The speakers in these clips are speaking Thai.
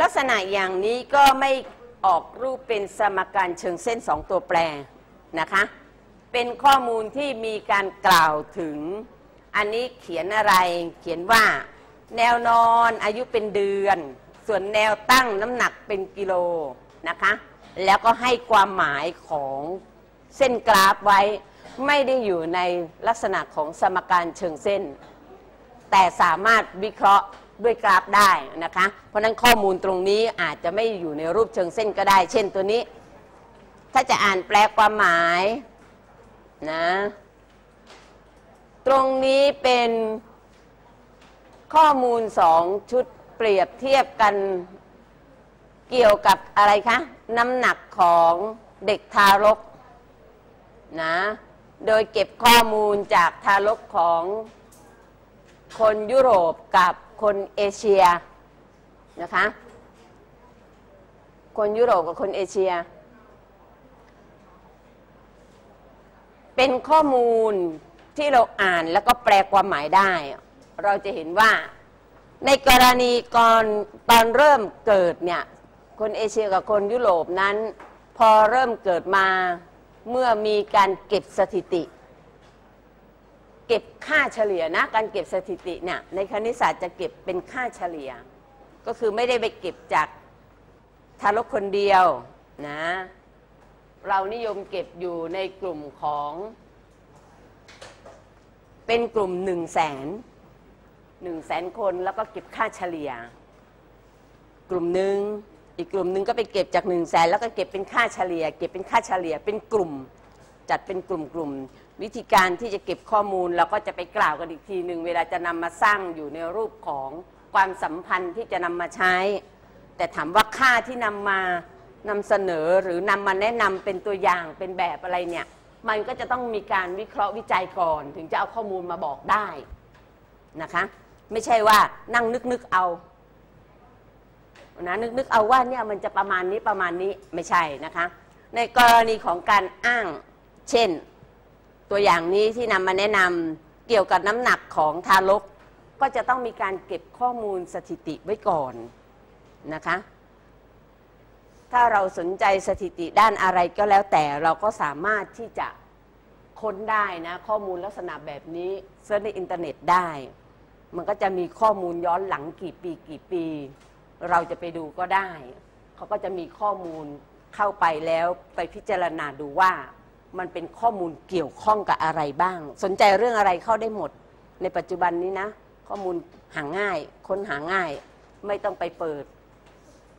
ลักษณะอย่างนี้ก็ไม่ออกรูปเป็นสมการเชิงเส้นสองตัวแปรนะคะ เป็นข้อมูลที่มีการกล่าวถึง อันนี้เขียนอะไรเขียนว่า แนวนอนอายุเป็นเดือน ส่วนแนวตั้งน้ำหนักเป็นกิโลนะคะ แล้วก็ให้ความหมายของเส้นกราฟไว้ ไม่ได้อยู่ในลักษณะของสมการเชิงเส้น แต่สามารถวิเคราะห์ ด้วยกราฟได้นะคะ เพราะนั้นข้อมูลตรงนี้อาจจะไม่อยู่ในรูปเชิงเส้นก็ได้ เช่นตัวนี้ ถ้าจะอ่านแปลความหมายนะตรงนี้เป็นข้อมูลสองชุดเปรียบเทียบกันเกี่ยวกับอะไรคะ น้ำหนักของเด็กทารกนะโดยเก็บข้อมูลจากทารกของคนยุโรปกับ คนเอเชียนะคะ คนยุโรปกับคนเอเชีย เป็นข้อมูลที่เราอ่านแล้วก็แปลความหมายได้ เราจะเห็นว่าในกรณีก่อนตอนเริ่มเกิดเนี่ยคนเอเชียกับคนยุโรปนั้น พอเริ่มเกิดมาเมื่อมีการเก็บสถิติ เก็บค่าเฉลี่ยนะ การเก็บสถิติเนี่ยในคณิตศาสตร์จะเก็บเป็นค่าเฉลี่ย ก็คือไม่ได้ไปเก็บจากทารกคนเดียวนะเรานิยมเก็บอยู่ในกลุ่มของ เป็นกลุ่มหนึ่งแสนหนึ่งแสนคนแล้วก็เก็บค่าเฉลี่ย กลุ่มหนึ่งอีกกลุ่มหนึ่งก็ไปเก็บจากหนึ่งแสนแล้วก็เก็บเป็นค่าเฉลี่ย เก็บเป็นค่าเฉลี่ยเป็นกลุ่ม จัดเป็นกลุ่มกลุ่ม วิธีการที่จะเก็บข้อมูลเราก็จะไปกล่าวกันอีกทีหนึ่งเวลาจะนำมาสร้างอยู่ในรูปของความสัมพันธ์ที่จะนำมาใช้ แต่ถามว่าค่าที่นำมานำเสนอหรือนำมาแนะนำเป็นตัวอย่างเป็นแบบอะไรเนี่ยมันก็จะต้องมีการวิเคราะห์วิจัยก่อน ถึงจะเอาข้อมูลมาบอกได้นะคะ ไม่ใช่ว่านั่งนึกนึกเอานะนึกนึกเอาว่าเนี่ยมันจะประมาณนี้ประมาณนี้ไม่ใช่นะคะ ในกรณีของการอ้าง เช่น ตัวอย่างนี้ที่นำมาแนะนำเกี่ยวกับน้ำหนักของทารก ก็จะต้องมีการเก็บข้อมูลสถิติไว้ก่อนนะคะ ถ้าเราสนใจสถิติด้านอะไรก็แล้วแต่เราก็สามารถที่จะค้นได้นะ ข้อมูลลักษณะแบบนี้เซิร์ชในอินเทอร์เน็ตได้ มันก็จะมีข้อมูลย้อนหลังกี่ปีกี่ปี เราจะไปดูก็ได้ เขาก็จะมีข้อมูลเข้าไปแล้วไปพิจารณาดูว่า มันเป็นข้อมูลเกี่ยวข้องกับอะไรบ้าง สนใจเรื่องอะไรเข้าได้หมด ในปัจจุบันนี้นะ ข้อมูลหาง่าย ค้นหาง่าย ไม่ต้องไปเปิด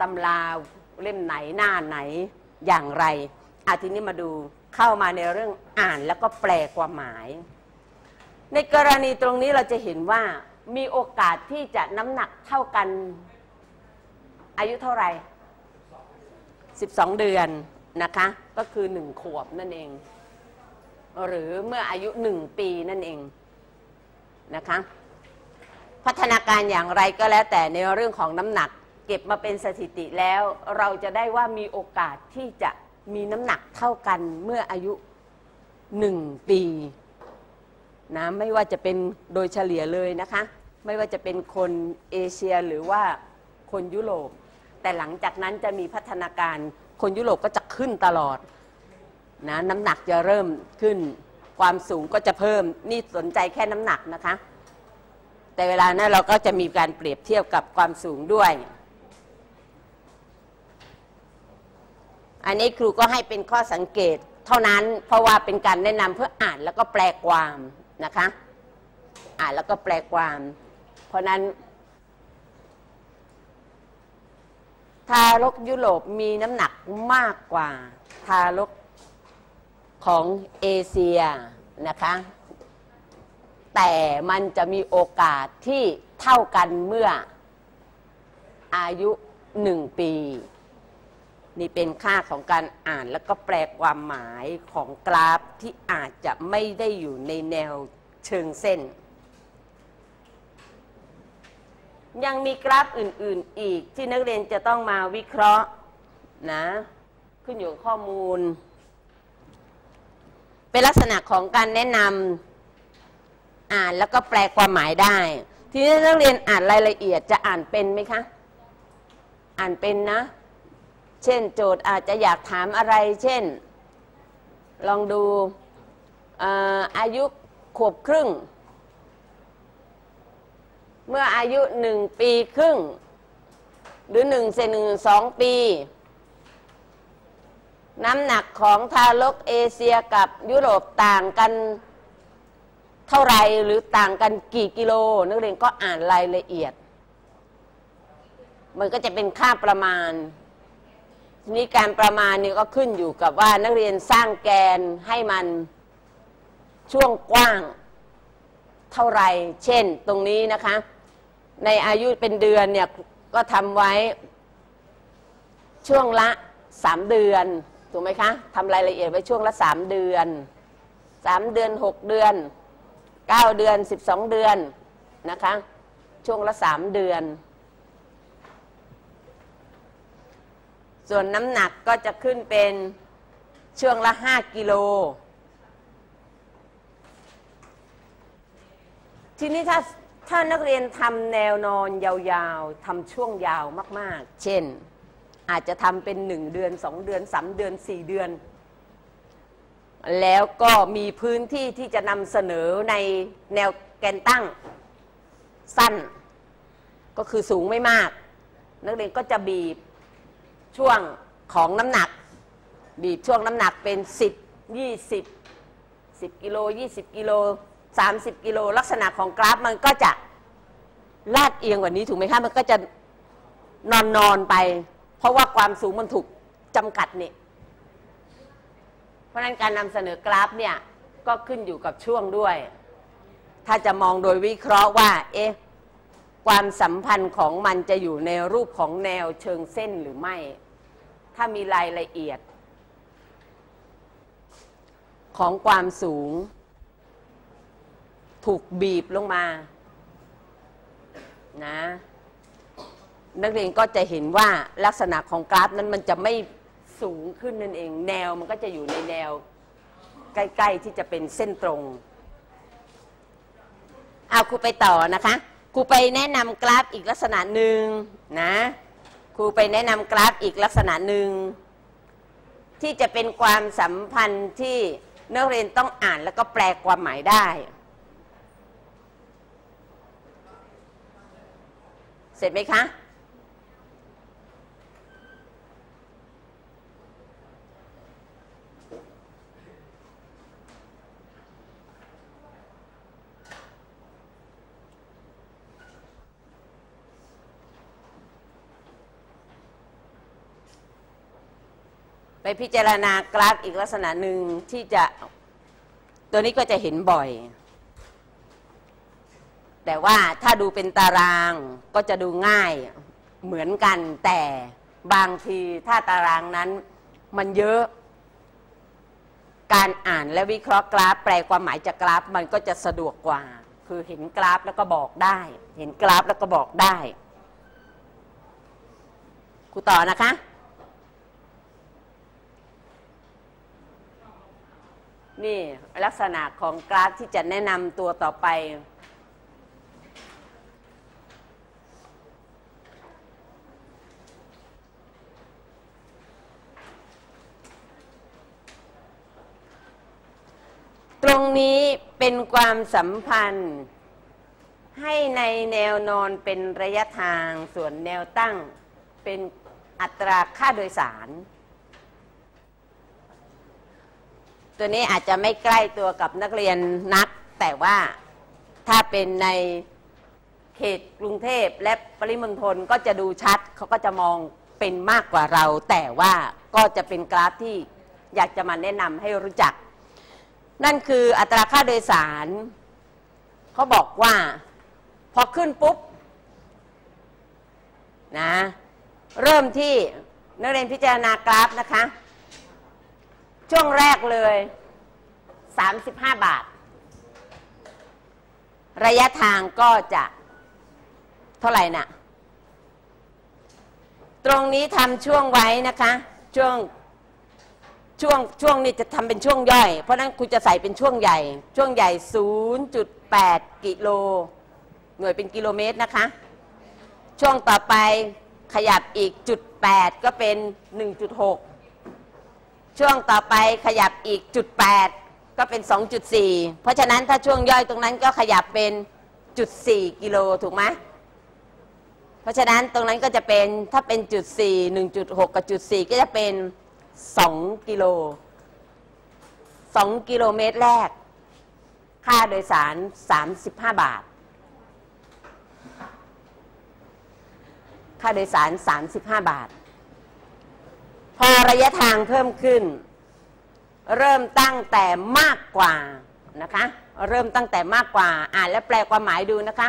ตำราเล่มไหนหน้าไหนอย่างไรอาทีนี้มาดูเข้ามาในเรื่องอ่านแล้วก็แปลความหมาย ในกรณีตรงนี้เราจะเห็นว่ามีโอกาสที่จะน้ำหนักเท่ากันอายุเท่าไหร่ 12 เดือนนะคะ ก็คือ1ขวบนั่นเอง หรือเมื่ออายุ1ปีนั่นเองนะคะ พัฒนาการอย่างไรก็แล้วแต่ในเรื่องของน้ำหนัก เก็บมาเป็นสถิติแล้ว เราจะได้ว่ามีโอกาสที่จะมีน้ำหนักเท่ากันเมื่ออายุ1ปีนะไม่ว่าจะเป็นโดยเฉลี่ยเลยนะคะ ไม่ว่าจะเป็นคนเอเชียหรือว่าคนยุโรป แต่หลังจากนั้นจะมีพัฒนาการ คนยุโรปก็จะขึ้นตลอดนะน้ำหนักจะเริ่มขึ้น ความสูงก็จะเพิ่มนี่สนใจแค่น้ำหนักนะคะ แต่เวลานั้นเราก็จะมีการเปรียบเทียบกับความสูงด้วย อันนี้ครูก็ให้เป็นข้อสังเกตเท่านั้นเพราะว่าเป็นการแนะนำเพื่ออ่านแล้วก็แปลความนะคะ อ่านแล้วก็แปลความ เพราะนั้น ทารกยุโรปมีน้ำหนักมากกว่า ทารกของเอเชียนะคะ แต่มันจะมีโอกาสที่เท่ากันเมื่ออายุหนึ่งปี นี่เป็นค่าของการอ่านแล้วก็แปลความหมายของกราฟที่อาจจะไม่ได้อยู่ในแนวเชิงเส้น ยังมีกราฟอื่น ๆ อีกที่นักเรียนจะต้องมาวิเคราะห์นะ ขึ้นอยู่กับข้อมูล เป็นลักษณะของการแนะนำอ่านแล้วก็แปลความหมายได้ ทีนี้นักเรียนอ่านรายละเอียดจะอ่านเป็นไหมคะ อ่านเป็นนะ เช่นโจทย์อาจจะอยากถามอะไร เช่น ลองดูอออายุขวบครึ่ง เมื่ออายุหนึ่งปีครึ่ง หรือหนึ่งเซนหนึ่งสองปี น้ำหนักของทารกเอเชียกับยุโรปต่างกันเท่าไรหรือต่างกันกี่กิโล นักเรียนก็อ่านรายละเอียด มันก็จะเป็นค่าประมาณทีนี้การประมาณนี่ก็ขึ้นอยู่กับว่านักเรียนสร้างแกนให้มันช่วงกว้างเท่าไร เช่นตรงนี้นะคะ ในอายุเป็นเดือนเนี่ยก็ทำไว้ช่วงละสามเดือนถูกไหมคะทำรายละเอียดไว้ช่วงละสามเดือนสามเดือนหกเดือนเก้าเดือนสิบสองเดือนนะคะ ช่วงละสามเดือน ส่วนน้ำหนักก็จะขึ้นเป็นช่วงละ5กิโลทีนี้ถ้า ถ้านักเรียนทำแนวนอนยาวๆทำช่วงยาวมากๆ เช่น อาจจะทำเป็น1เดือน2เดือน3เดือน4เดือน แล้วก็มีพื้นที่ที่จะนำเสนอในแนวแกนตั้งสั้น ก็คือสูงไม่มาก นักเรียนก็จะบีบช่วงของน้ำหนัก บีบช่วงน้ำหนักเป็น 10 20 10กิโล20กิโล 30 กิโลลักษณะของกราฟมันก็จะลาดเอียงกว่านี้ถูกไหมคะมันก็จะนอนนอนไป เพราะว่าความสูงมันถูกจำกัดนี่เพราะฉะนั้นการนำเสนอกราฟเนี่ยก็ขึ้นอยู่กับช่วงด้วย ถ้าจะมองโดยวิเคราะห์ว่า เอ๊ะความสัมพันธ์ของมันจะอยู่ในรูปของแนวเชิงเส้นหรือไม่ ถ้ามีรายละเอียด ของความสูง ถูกบีบลงมานะนักเรียนก็จะเห็นว่าลักษณะของกราฟนั้นมันจะไม่สูงขึ้นนั่นเอง แนวมันก็จะอยู่ในแนว ใกล้ ๆ ที่จะเป็นเส้นตรงเอาครูไปต่อนะคะครูไปแนะนำกราฟอีกลักษณะหนึ่งนะครูไปแนะนำกราฟอีกลักษณะหนึ่งที่จะเป็นความสัมพันธ์ที่นักเรียนต้องอ่านแล้วก็แปลความหมายได้ เสร็จไหมคะ ไปพิจารณากราฟอีกลักษณะหนึ่งที่จะตัวนี้ก็จะเห็นบ่อย แต่ว่าถ้าดูเป็นตารางก็จะดูง่ายเหมือนกันแต่บางทีถ้าตารางนั้นมันเยอะการอ่านและวิเคราะห์กราฟ แปลความหมายจากกราฟมันก็จะสะดวกกว่า คือเห็นกราฟแล้วก็บอกได้ เห็นกราฟแล้วก็บอกได้ครูต่อนะคะ นี่ลักษณะของกราฟที่จะแนะนำตัวต่อไป รงนี้เป็นความสัมพันธ์ ให้ในแนวนอนเป็นระยะทางส่วนแนวตั้งเป็นอัตราค่าโดยสาร ตัวนี้อาจจะไม่ใกล้ตัวกับนักเรียนนัก แต่ว่าถ้าเป็นในเขตกรุงเทพและปริมณฑลก็จะดูชัด เขาก็จะมองเป็นมากกว่าเรา แต่ว่าก็จะเป็นกราฟที่อยากจะมาแนะนำให้รู้จัก นั่นคืออัตราค่าโดยสาร เขาบอกว่า พอขึ้นปุ๊บนะเริ่มที่นักเรียนพิจารณากราฟนะคะ ช่วงแรกเลย 35 บาท ระยะทางก็จะเท่าไหร่น่ะ ตรงนี้ทำช่วงไว้นะคะ ช่วง ช่วงช่วงนี้จะทำเป็นช่วงย่อย เพราะฉะนั้นคุณจะใส่เป็นช่วงใหญ่ ช่วงใหญ่ 0.8 กิโล หน่วยเป็นกิโลเมตรนะคะ ช่วงต่อไปขยับอีกจุด8ก็เป็น 1.6 ช่วงต่อไปขยับอีกจุด8ก็เป็น 2.4 เพราะฉะนั้นถ้าช่วงย่อยตรงนั้นก็ขยับเป็นจุด4กิโลถูกไหมเพราะฉะนั้นตรงนั้นก็จะเป็นถ้าเป็นจุด4 1.6 กับจุด4ก็จะเป็น 2 กิโล 2 กิโลเมตรแรก ค่าโดยสาร 35 บาท ค่าโดยสาร 35 บาท พอระยะทางเพิ่มขึ้น เริ่มตั้งแต่มากกว่านะคะ เริ่มตั้งแต่มากกว่า อ่านและแปลความหมายดูนะคะ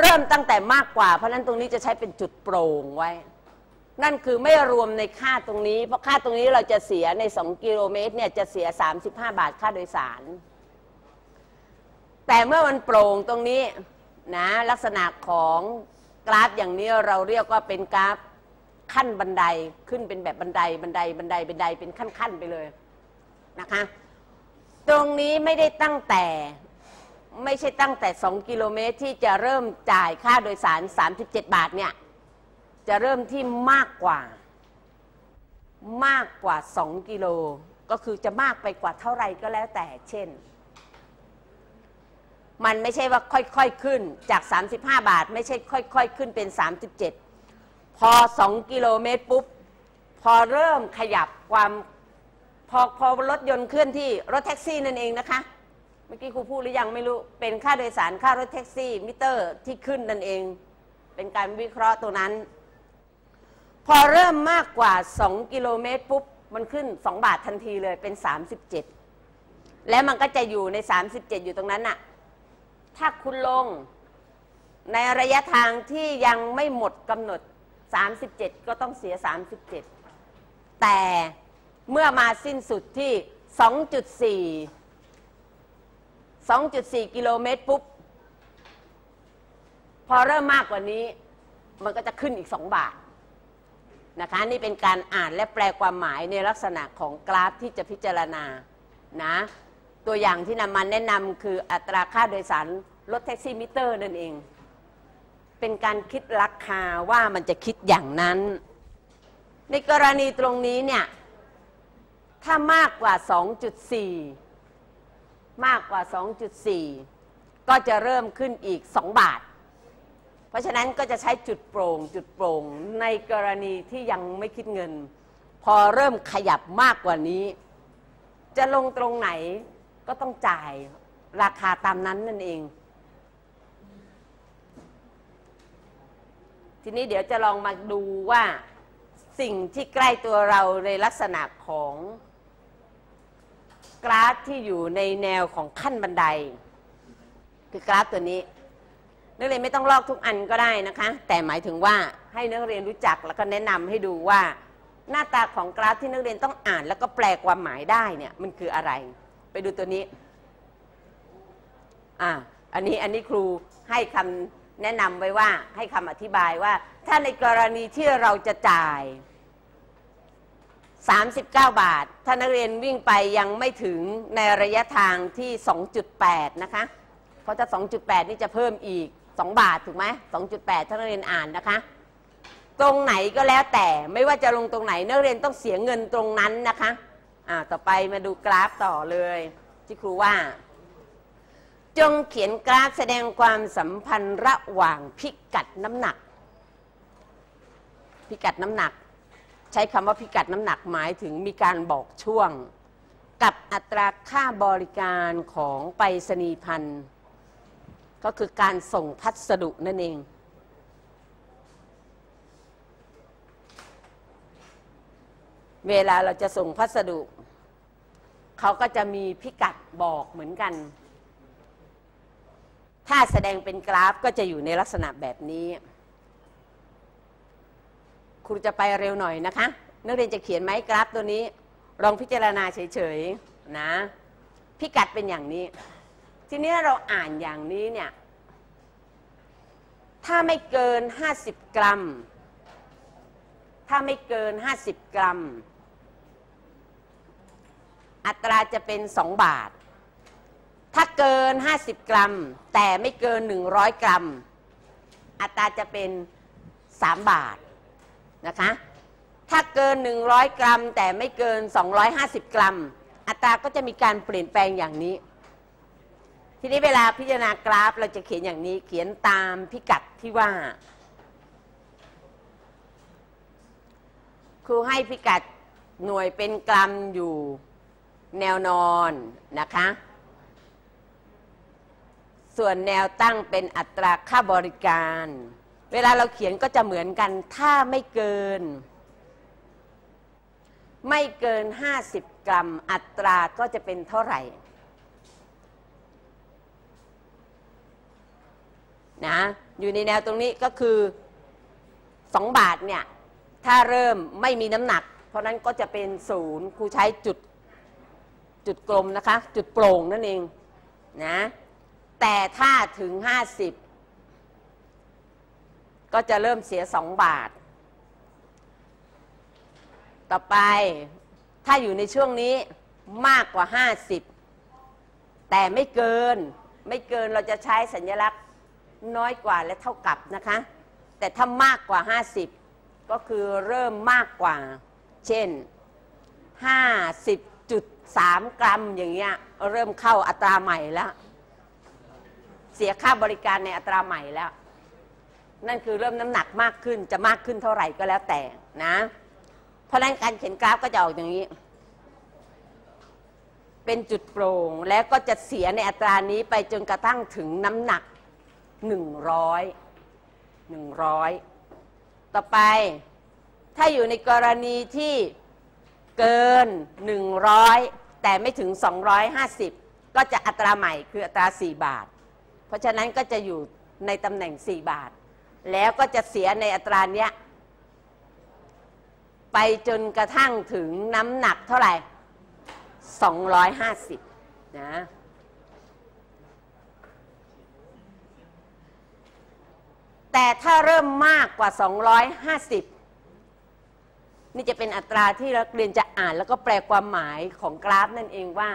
เริ่มตั้งแต่มากกว่า เพราะฉะนั้นตรงนี้จะใช้เป็นจุดโปร่งไว้ นั่นคือไม่รวมในค่าตรงนี้ เพราะค่าตรงนี้เราจะเสียใน 2 กิโลเมตรเนี่ยจะเสีย 35 บาทค่าโดยสาร แต่เมื่อมันโปร่งตรงนี้นะลักษณะของกราฟอย่างนี้เราเรียกว่าเป็นกราฟขั้นบันไดขึ้นเป็นแบบบันไดบันไดบันไดบันไดเป็นขั้นๆไปเลยนะคะ ตรงนี้ไม่ได้ตั้งแต่ไม่ใช่ตั้งแต่ 2 กิโลเมตรที่จะเริ่มจ่ายค่าโดยสาร 37 บาทเนี่ย จะเริ่มที่มากกว่า มากกว่า 2 กิโล ก็คือจะมากไปกว่าเท่าไรก็แล้วแต่เช่น มันไม่ใช่ว่าค่อยๆขึ้นจาก 35 บาท ไม่ใช่ค่อยๆขึ้นเป็น 37 พอ 2 กิโลเมตรปุ๊บ พอเริ่มขยับความพอพอรถยนต์เคลื่อนที่รถแท็กซี่นั่นเองนะคะ เมื่อกี้ครูพูดหรือยังไม่รู้เป็นค่าโดยสารค่ารถแท็กซี่มิเตอร์ที่ขึ้นนั่นเอง เป็นการวิเคราะห์ตัวนั้น พอเริ่มมากกว่า 2 กิโลเมตรปุ๊บ มันขึ้น 2 บาททันทีเลยเป็น 37 แล้วมันก็จะอยู่ใน 37 อยู่ตรงนั้นน่ะ ถ้าคุณลงในระยะทางที่ยังไม่หมดกำหนด 37 ก็ต้องเสีย 37 แต่เมื่อมาสิ้นสุดที่ 2.4 2.4 กิโลเมตรปุ๊บ พอเริ่มมากกว่านี้ มันก็จะขึ้นอีก 2 บาท นะคะนี่เป็นการอ่านและแปลความหมายในลักษณะของกราฟที่จะพิจารณานะตัวอย่างที่นำมาแนะนำคืออัตราค่าโดยสารรถแท็กซี่มิเตอร์นั่นเอง เป็นการคิดราคาว่ามันจะคิดอย่างนั้น ในกรณีตรงนี้เนี่ยถ้ามากกว่า 2.4 มากกว่า 2.4 ก็จะเริ่มขึ้นอีก 2 บาท เพราะฉะนั้นก็จะใช้จุดโปร่ง จุดโปร่ง ในกรณีที่ยังไม่คิดเงิน พอเริ่มขยับมากกว่านี้ จะลงตรงไหนก็ต้องจ่ายราคาตามนั้นนั่นเอง ทีนี้เดี๋ยวจะลองมาดูว่าสิ่งที่ใกล้ตัวเราในลักษณะของกราฟที่อยู่ในแนวของขั้นบันได คือกราฟตัวนี้ นักเรียนไม่ต้องลอกทุกอันก็ได้นะคะ แต่หมายถึงว่าให้นักเรียนรู้จักแล้วก็แนะนำให้ดูว่า หน้าตาของกราฟที่นักเรียนต้องอ่าน แล้วก็แปลความหมายได้เนี่ยมันคืออะไร ไปดูตัวนี้อ่าอันนี้อันนี้ครูให้คำแนะนำไว้ว่าให้คำอธิบายว่า ถ้าในกรณีที่เราจะจ่าย 39 บาท ถ้านักเรียนวิ่งไปยังไม่ถึงในระยะทางที่ 2.8 นะคะเพราะถ้า 2.8 นี่จะเพิ่มอีก 2 บาทถูกไหม2.8 ถ้านักเรียนอ่านนะคะ ตรงไหนก็แล้วแต่ไม่ว่าจะลงตรงไหนนักเรียนต้องเสียเงินตรงนั้นนะคะอ่าต่อไปมาดูกราฟต่อเลย ที่ครูว่า จงเขียนกราฟแสดงความสัมพันธ์ระหว่างพิกัดน้ำหนัก พิกัดน้ำหนัก ใช้คำว่าพิกัดน้ำหนักหมายถึงมีการบอกช่วง กับอัตราค่าบริการของไปรษณีย์พันธ์ ก็คือการส่งพัสดุนั่นเอง เวลาเราจะส่งพัสดุ เขาก็จะมีพิกัดบอกเหมือนกัน ถ้าแสดงเป็นกราฟก็จะอยู่ในลักษณะแบบนี้ ครูจะไปเร็วหน่อยนะคะ นักเรียนจะเขียนไหมกราฟตัวนี้ ลองพิจารณาเฉยๆนะ พิกัดเป็นอย่างนี้ ทีนี้เราอ่านอย่างนี้เนี่ย ถ้าไม่เกิน 50 กรัม ถ้าไม่เกิน 50 กรัม อัตราจะเป็น 2 บาท ถ้าเกิน 50 กรัม แต่ไม่เกิน 100 กรัม อัตราจะเป็น 3 บาทนะคะ ถ้าเกิน 100 กรัม แต่ไม่เกิน 250 กรัม อัตราก็จะมีการเปลี่ยนแปลงอย่างนี้ ทีนี้เวลาพิจารณากราฟเราจะเขียนอย่างนี้เขียนตามพิกัดที่ว่า ครูให้พิกัดหน่วยเป็นกรัมอยู่แนวนอนนะคะ ส่วนแนวตั้งเป็นอัตราค่าบริการ เวลาเราเขียนก็จะเหมือนกันถ้าไม่เกิน ไม่เกิน 50 กรัม อัตราก็จะเป็นเท่าไหร่ นะอยู่ในแนวตรงนี้ก็คือ 2 บาทเนี่ยถ้าเริ่มไม่มีน้ำหนัก เพราะนั้นก็จะเป็นศูนย์ครูใช้จุดจุดกลมนะคะ จุดโปร่งนั่นเองนะแต่ถ้าถึง 50 ก็จะเริ่มเสีย 2 บาท ต่อไปถ้าอยู่ในช่วงนี้มากกว่า 50 แต่ไม่เกินไม่เกินเราจะใช้สัญลักษณ์ น้อยกว่าและเท่ากับนะคะ แต่ถ้ามากกว่า 50 ก็คือเริ่มมากกว่า เช่น 50.3 กรัมอย่างเงี้ยเริ่มเข้าอัตราใหม่แล้ว เสียค่าบริการในอัตราใหม่แล้ว นั่นคือเริ่มน้ำหนักมากขึ้นจะมากขึ้นเท่าไหร่ก็แล้วแต่นะ เพราะฉะนั้นการเขียนกราฟก็จะออกอย่างนี้เป็นจุดโปร่งแล้วก็จะเสียในอัตรานี้ไปจนกระทั่งถึงน้ำหนัก 100 100ต่อไป ถ้าอยู่ในกรณีที่เกิน100แต่ไม่ถึง250ก็จะอัตราใหม่คืออัตรา4บาท เพราะฉะนั้นก็จะอยู่ในตำแหน่ง4บาท แล้วก็จะเสียในอัตราเนี้ยไปจนกระทั่งถึงน้ำหนักเท่าไหร่ 250 นะ แต่ถ้าเริ่มมากกว่า 250 นี่จะเป็นอัตราที่นักเรียนจะอ่าน แล้วก็แปลความหมายของกราฟนั่นเองว่า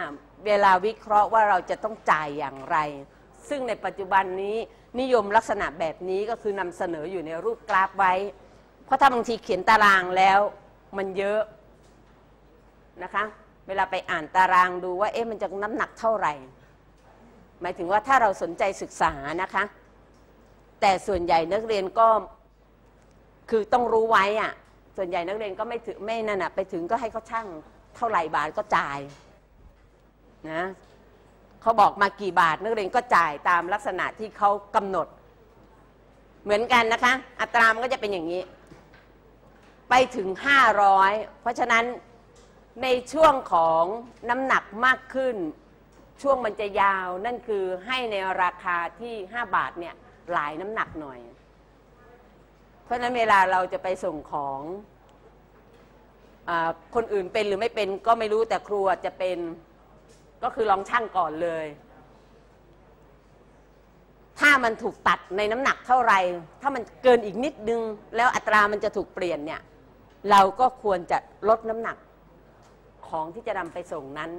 เวลาวิเคราะห์ว่าเราจะต้องจ่ายอย่างไร ซึ่งในปัจจุบันนี้นิยมลักษณะแบบนี้ก็คือนำเสนออยู่ในรูปกราฟไว้ เพราะถ้าบางทีเขียนตารางแล้วมันเยอะนะคะ เวลาไปอ่านตารางดูว่าเอ๊ะมันจะน้ำหนักเท่าไหร่ หมายถึงว่าถ้าเราสนใจศึกษานะคะ แต่ส่วนใหญ่นักเรียนก็คือต้องรู้ไว้อะส่วนใหญ่นักเรียนก็ไม่ถึงไม่นั่นอะไปถึงก็ให้เขาช่างเท่าไหร่บาทก็จ่ายนะเขาบอกมากี่บาทนักเรียนก็จ่ายตามลักษณะที่เขากำหนด เหมือนกันนะคะ อัตรามันก็จะเป็นอย่างนี้ ไปถึง 500 เพราะฉะนั้นในช่วงของน้ำหนักมากขึ้น ช่วงมันจะยาวนั่นคือให้ในราคาที่ 5 บาทเนี่ย หลายน้ำหนักหน่อย เพราะฉะนั้นเวลาเราจะไปส่งของอคนอื่นเป็นหรือไม่เป็นก็ไม่รู้แต่ครัวจะเป็นก็คือลองช่างก่อนเลย ถ้ามันถูกตัดในน้ำหนักเท่าไหร่ถ้ามันเกินอีกนิดนึง แล้วอัตรามันจะถูกเปลี่ยนเนี่ย เราก็ควรจะลดน้ำหนักของที่จะนำไปส่งนั้น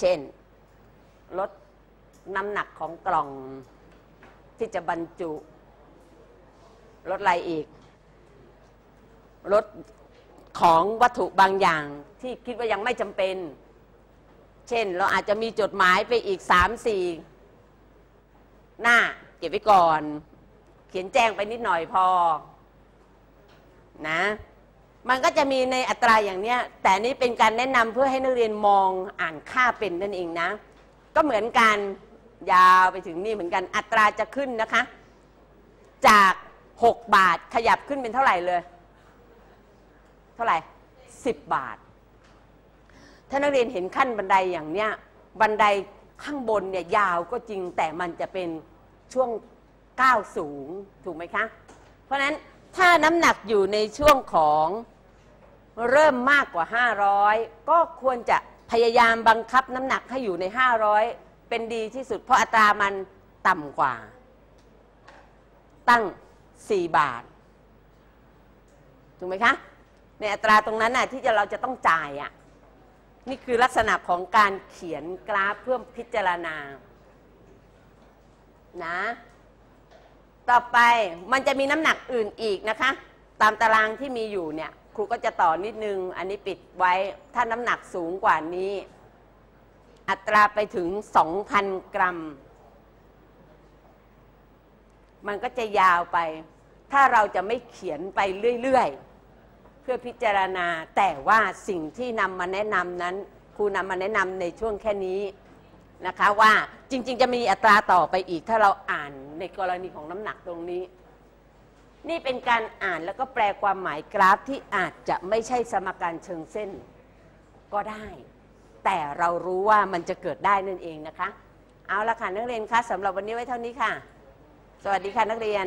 เช่น ลดน้ำหนักของกล่อง ที่จะบรรจุลดอะไรอีกลดของวัตถุบางอย่างที่คิดว่ายังไม่จำเป็น เช่นเราอาจจะมีจดหมายไปอีกสามสี่หน้าเก็บไว้ก่อน เขียนแจ้งไปนิดหน่อยพอนะมันก็จะมีในอัตราอย่างเนี้ย แต่นนี้เป็นการแนะนำเพื่อให้นักเรียนมองอ่านค่าเป็นนั่นเองนะ ก็เหมือนกัน ยาวไปถึงนี่เหมือนกันอัตราจะขึ้นนะคะ จาก 6 บาทขยับขึ้นเป็นเท่าไหร่เลย เท่าไหร่ 10 บาท ถ้านักเรียนเห็นขั้นบันไดอย่างเนี้ยบันไดข้างบนเนี่ยยาวก็จริงแต่มันจะเป็นช่วงก้าวสูงถูกไหมคะ เพราะฉะนั้นถ้าน้ำหนักอยู่ในช่วงของเริ่มมากกว่า 500 ก็ควรจะพยายามบังคับน้ำหนักให้อยู่ใน 500 เป็นดีที่สุด เพราะอัตรามันต่ำกว่า ตั้ง 4 บาท ถูกไหมคะ ในอัตราตรงนั้นน่ะที่เราจะต้องจ่ายอะนี่คือลักษณะของการเขียนกราฟเพื่อพิจารณา นะ ต่อไปมันจะมีน้ำหนักอื่นอีกนะคะ ตามตารางที่มีอยู่เนี่ย ครูก็จะต่อนิดนึง อันนี้ปิดไว้ ถ้าน้ำหนักสูงกว่านี้ อัตราไปถึง 2,000 กรัม มันก็จะยาวไป ถ้าเราจะไม่เขียนไปเรื่อย ๆ เพื่อพิจารณาแต่ว่าสิ่งที่นำมาแนะนำนั้นครูนำมาแนะนำในช่วงแค่นี้นะคะว่าจริง ๆ จะมีอัตราต่อไปอีก ถ้าเราอ่านในกรณีของน้ำหนักตรงนี้ นี่เป็นการอ่านแล้วก็แปลความหมายกราฟที่อาจจะไม่ใช่สมการเชิงเส้นก็ได้ แต่เรารู้ว่ามันจะเกิดได้นั่นเองนะคะ เอาละค่ะนักเรียนคะสำหรับวันนี้ไว้เท่านี้ค่ะ สวัสดีค่ะนักเรียน